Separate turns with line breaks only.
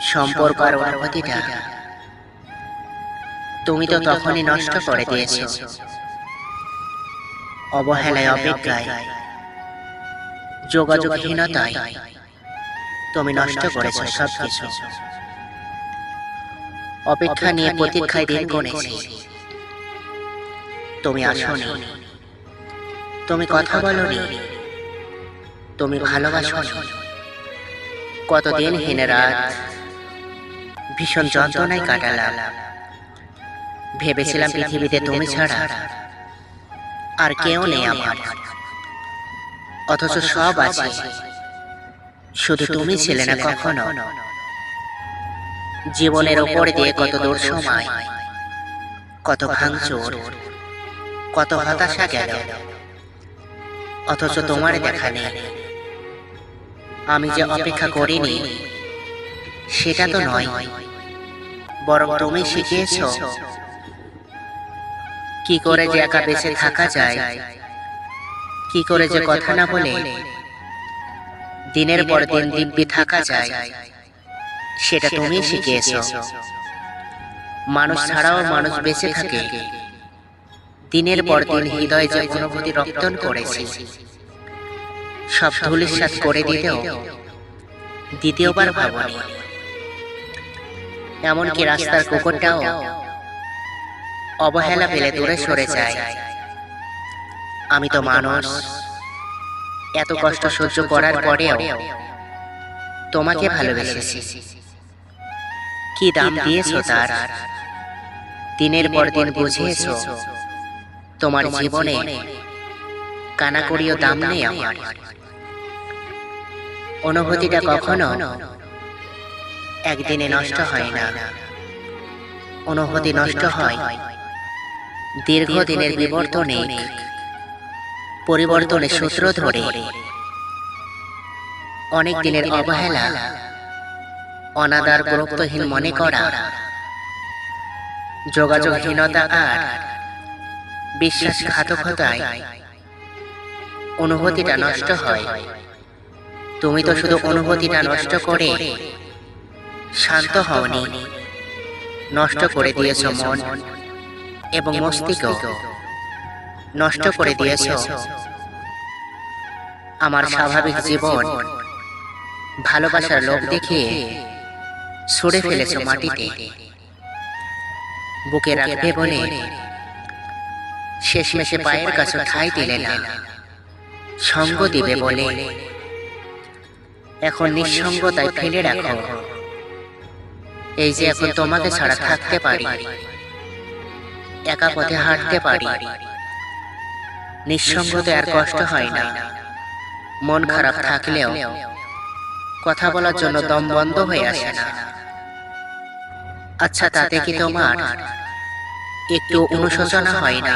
সম্পর্ক আর অনুভূতিটা তুমি তো তখনই নষ্ট করে দিয়েছ। অবহেলায় অপেক্ষায়। যোগাযোগহীনতায়। তুমি নষ্ট করেছ সবকিছু। অপেক্ষা নিয়ে প্রতীক্ষায় দিন গুনেছি তুমি আসনি। তুমি কথা বলনি। তুমি ভালোবাসো কতদিন হেনে রাত? ভীষণ যন্ত্রণায় কাটালাম। ভেবেছিলাম পৃথিবীতে তুমি ছাড়া আর কেউ নেই আমার। অথচ সব আছে। শুধু তুমি ছিলে না কখনো। জীবনের ওপর দিয়ে কত দূর সময় কত ভাঙচুর কত হতাশা গেল। অথচ তোমার দেখা নেই। আমি যে অপেক্ষা করিনি সেটা তো নয়। বরং তুমি শিখিয়েছ কি করে যে একা বেঁচে থাকা যায়, কি করে যে কথা না বলে, দিনের পর দিন দিব্যি থাকা যায়, সেটা তুমি শিখিয়েছ। মানুষ ছাড়াও মানুষ বেঁচে থাকে। দিনের পর দিন হৃদয় যে অনুভূতি রপ্তন করেছি, সব ধুলিসাৎ করে দিতেও, দ্বিতীয়বার ভাবনি এমনকি রাস্তার কুকুরটাও অবহেলা পেলে দূরে সরে যায়। আমি তো মানুষ। এত কষ্ট সহ্য করার পরেও তোমাকে ভালোবেসেছি। কি দাম দিয়েছ তার? দিনের পর দিন বুঝিয়েছ। তোমার জীবনে কানাকড়িও দাম নেই আমার। অনুভূতিটা কখনো একদিনে নষ্ট হয় না। অনুভূতি নষ্ট হয়। দীর্ঘদিনের বিবর্তনে পরিবর্তনের সূত্র ধরে। অনেক দিনের অবহেলা, অনাদার গুরুত্বহীন মনে করা, যোগাযোগহীনতা আর বিশ্বাসঘাতকতায় অনুভূতিটা নষ্ট হয়। তুমি তো শুধু অনুভূতিটা নষ্ট করে শান্ত হওনি। নষ্ট করে দিয়েছ মন এবং মস্তিষ্ক। নষ্ট করে দিয়েছ। আমার স্বাভাবিক জীবন। ভালোবাসার লোক দেখিয়ে ছুড়ে ফেলেছ মাটিতে বুকে রাখবে বলে শেষমেশে পায়ের কাছে ঠাই দিলে না। সঙ্গ দিবে বলে। এখন নিঃসঙ্গতায় ফেলে রাখো। এই যে এখন তোমাকে ছাড়া থাকতে পারি, একা পথে হাঁটতে পারি, নিঃসঙ্গতে আর কষ্ট হয় না, মন খারাপ থাকলেও কথা বলার জন্য দম বন্ধ হয়ে আসে না। আচ্ছা তাতে কি তোমার একটু অনুশোচনা হয় না?